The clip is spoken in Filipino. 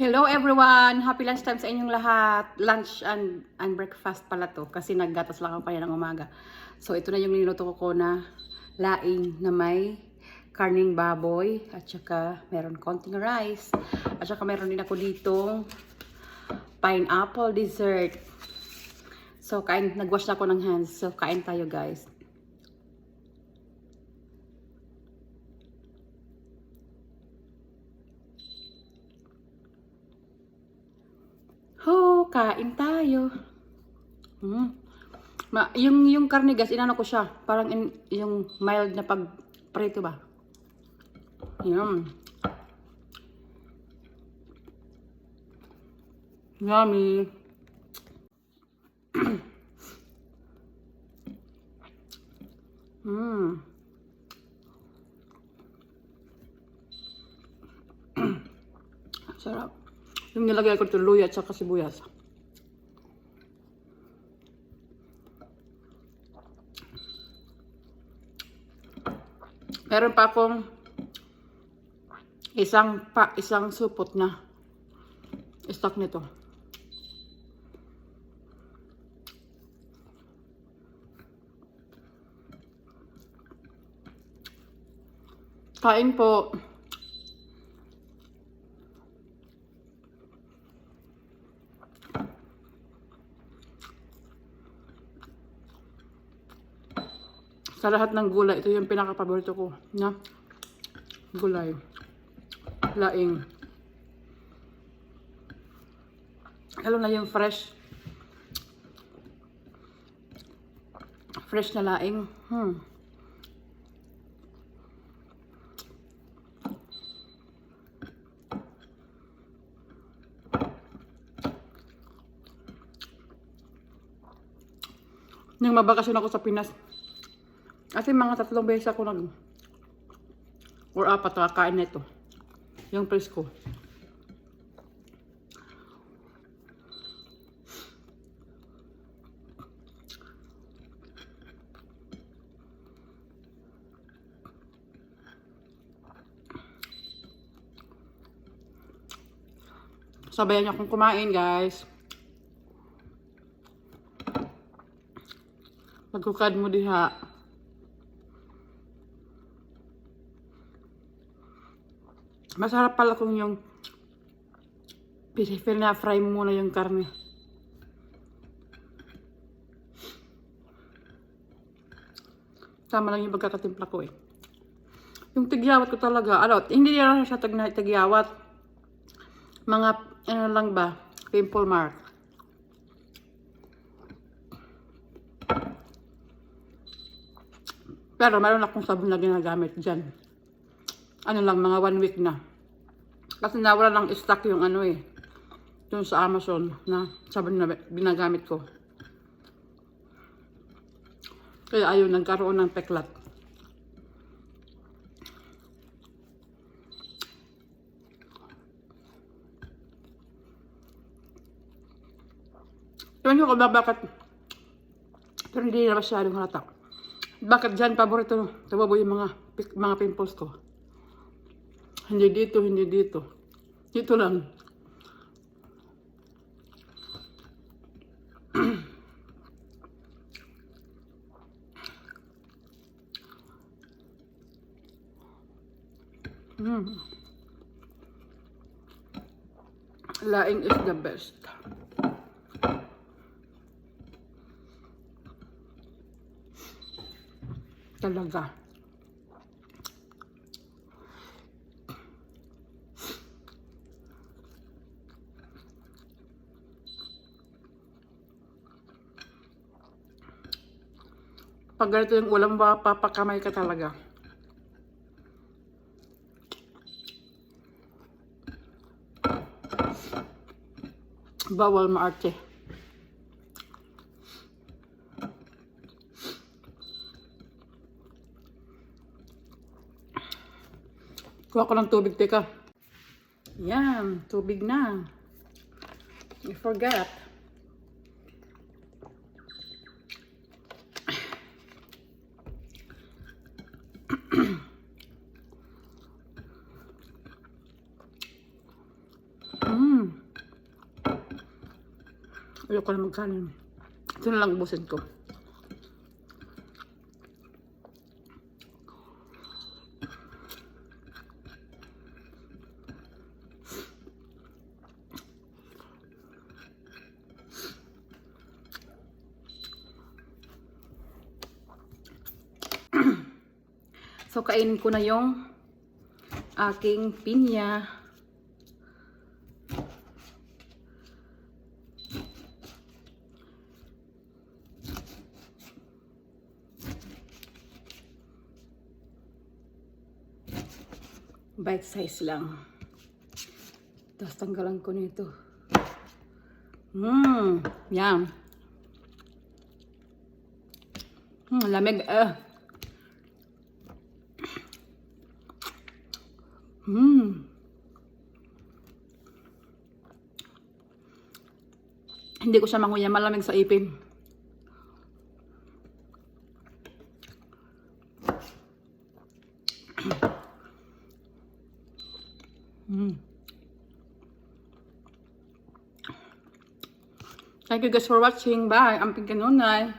Hello everyone! Happy lunchtime sa inyong lahat. Lunch and, and breakfast pala to kasi naggatas lang ako kaya ng umaga. So ito na yung niluto ko na laing na may karning baboy at saka meron konting rice. At saka meron din ako ditong pineapple dessert. So kain, nagwash na ako ng hands. So kain tayo guys. Ho, kain tayo. Mm. Ma, yung yung karne gas inano ko siya, parang in, yung mild na pag prito ba. Yum. Yummy. mm. Sarap. Yung nilagay ko ito luya at saka sibuyas. Meron pa akong isang pa isang supot na stock nito. Kain po. Sa lahat ng gulay, ito yung pinaka-paborito ko na gulay. Laing. Lalo na yung fresh. Fresh na laing. Hmm. Nung mabakasyon ako sa Pinas, kasi mga tatlong beses ako nag or apat kakain nito. Yung presko. Sabayan niyo akong kumain, guys. Magkukad mo diha. Masarap pala kung yung pisipil na fry mo muna yung karne. Tama lang yung pagkakatimpla ko eh. Yung tigyawat ko talaga, ano, hindi na siya tigyawat. Mga, ano lang ba, pimple mark. Pero meron akong sabon na ginagamit dyan. Ano lang, mga one week na. Kasi nawala lang stock yung ano eh. Yung sa Amazon na sabon na ginagamit ko. Kaya ayun, nagkaroon ng peklat. Ewan ko ba bakit pero hindi na masyadong halata. Bakit dyan paborito tumabo yung mga mga pimples ko? Hindi dito, hindi dito. Dito lang. mm. Laing is the best. Talaga. Pag ganito yung ulam, papakamay ka talaga. Bawal maarte. Kuha ko ng tubig, teka. Yan, tubig na. I forgot. Mm. Ayoko na magkanin. Ito na lang ubusin ko. So, kainin ko na yung aking pinya. Bite size lang. Tapos tanggalan ko nito. Mmm, yan. Hmm, lamig. Ah. Hmm. Hindi ko siya manguya malamig sa ipin. Mm. Thank you guys for watching. Bye. Amping kanunay.